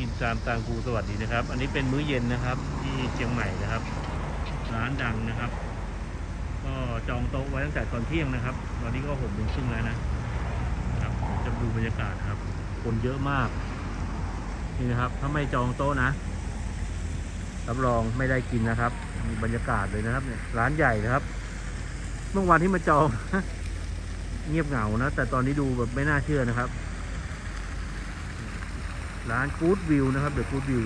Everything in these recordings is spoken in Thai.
กินตามตามครูสวัสดีนะครับ อันนี้เป็นมื้อเย็นนะครับ ที่เชียงใหม่นะครับ ร้านดังนะครับ ก็จองโต๊ะไว้ตั้งแต่ตอนเที่ยงนะครับตอนนี้ก็หกโมงครึ่งแล้วนะครับจะดูบรรยากาศครับ คนเยอะมากนี่นะครับถ้าไม่จองโต๊ะนะรับรองไม่ได้กินนะครับ มีบรรยากาศเลยนะครับเนี่ยร้านใหญ่นะครับ เมื่อวานที่มาจอง เงียบเหงานะ แต่ตอนนี้ดูแบบไม่น่าเชื่อนะครับ ร้านกู๊ดวิวนะครับเดี๋ยวกู๊ดวิว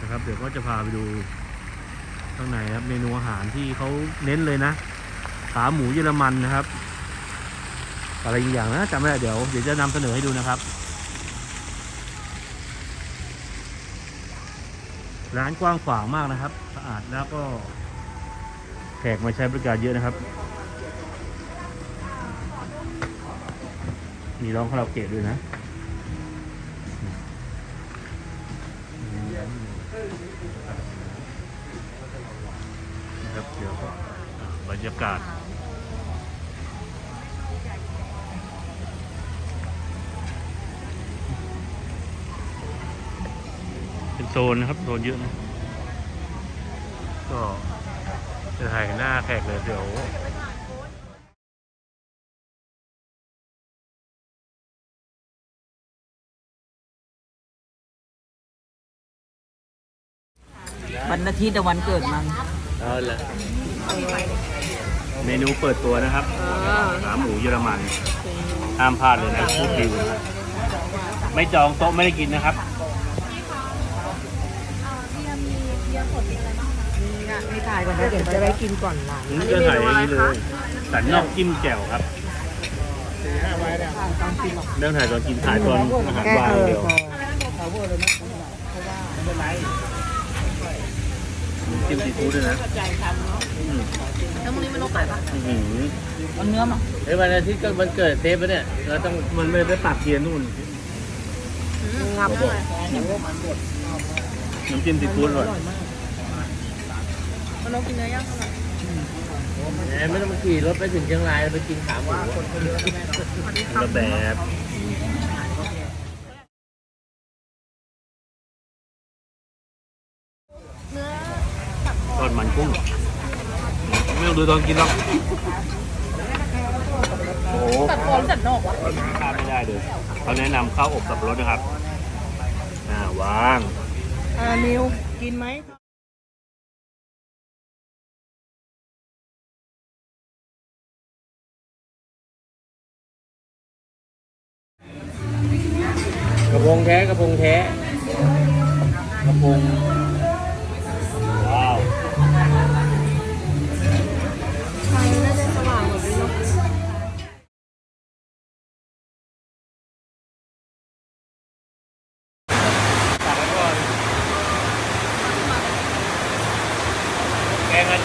นะครับ เดี๋ยวก็จะพาไปดูข้างในครับเมนูอาหารที่เขาเน้นเลยนะ ขาหมูเยอรมันนะครับ อะไรอีกอย่างนะจำไม่ได้เดี๋ยวเดี๋ยวจะนำเสนอให้ดูนะครับ ร้านกว้างขวางมากนะครับสะอาดแล้วก็แขกมาใช้บริการเยอะนะครับ มีร้องคาราโอเกะด้วยนะ รรยากาศ เป็นโซนนะครับ โซนเยอะนะ ก็จะถ่ายหน้าแขกเลยเดี๋ยววันอาทิตย์แต่วันเกิดมัน เอาละ เมนูเปิดตัวนะครับขาหมูเยอรมันห้ามพลาดเลยนะพูดดิวนะครับไม่จองโต๊ะไม่ได้กินนะครับไม่ถ่ายก่อนนะเดี๋ยวจะได้กินก่อนหลังนี่จะถ่ายอย่างนี้เลยสันนอกจิ้มแจ่วครับต้องกินหรอกเรื่องถ่ายตอนกินถ่ายตอนอาหารวางเดียวจิ้มซีฟู้ดด้วยนะ หือเอาเนื้อมาเฮ้ยวันอาทิตย์ก็วันเกิดเทปปะเนี่ย เราต้องมันไม่ได้ตัดเทียนนู่น งับเลย น้ำจิ้มซีฟู้ดอร่อยมันลบกินเนื้อย่างเท่าไหร่แหมไม่ต้องมาขี่รถไปถึงเชียงรายไปกินขาหมูอะคนละแบบเนื้อ ทอดมันกุ้ง ไม่ต้องดูตอนกินหรอกโอ้โหตัดคอหรือตัดนอกวะพลาดไม่ได้เลยเขาแนะนำข้าวอบสับปะรดนะครับอ่าวางอ่านิวกินไหมกระพงแท้กระพงแท้กระพง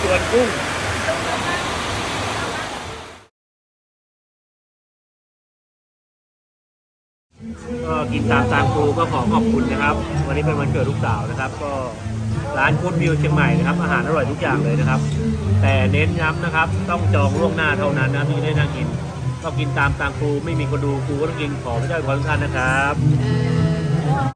แกงอันจวนกุ้งก็กินตามตามครูก็ขอขอบคุณนะครับ วันนี้เป็นวันเกิดลูกสาวนะครับ ก็ร้านคูดวิวเชียงใหม่นะครับ อาหารอร่อยทุกอย่างเลยนะครับ แต่เน้นย้ำนะครับ ต้องจองล่วงหน้าเท่านั้นนะที่ได้นั่งกินก็กินตามตามครูไม่มีคนดูครูก็ต้องกินขอพระเจ้าอวยพรทุกท่านนะครับ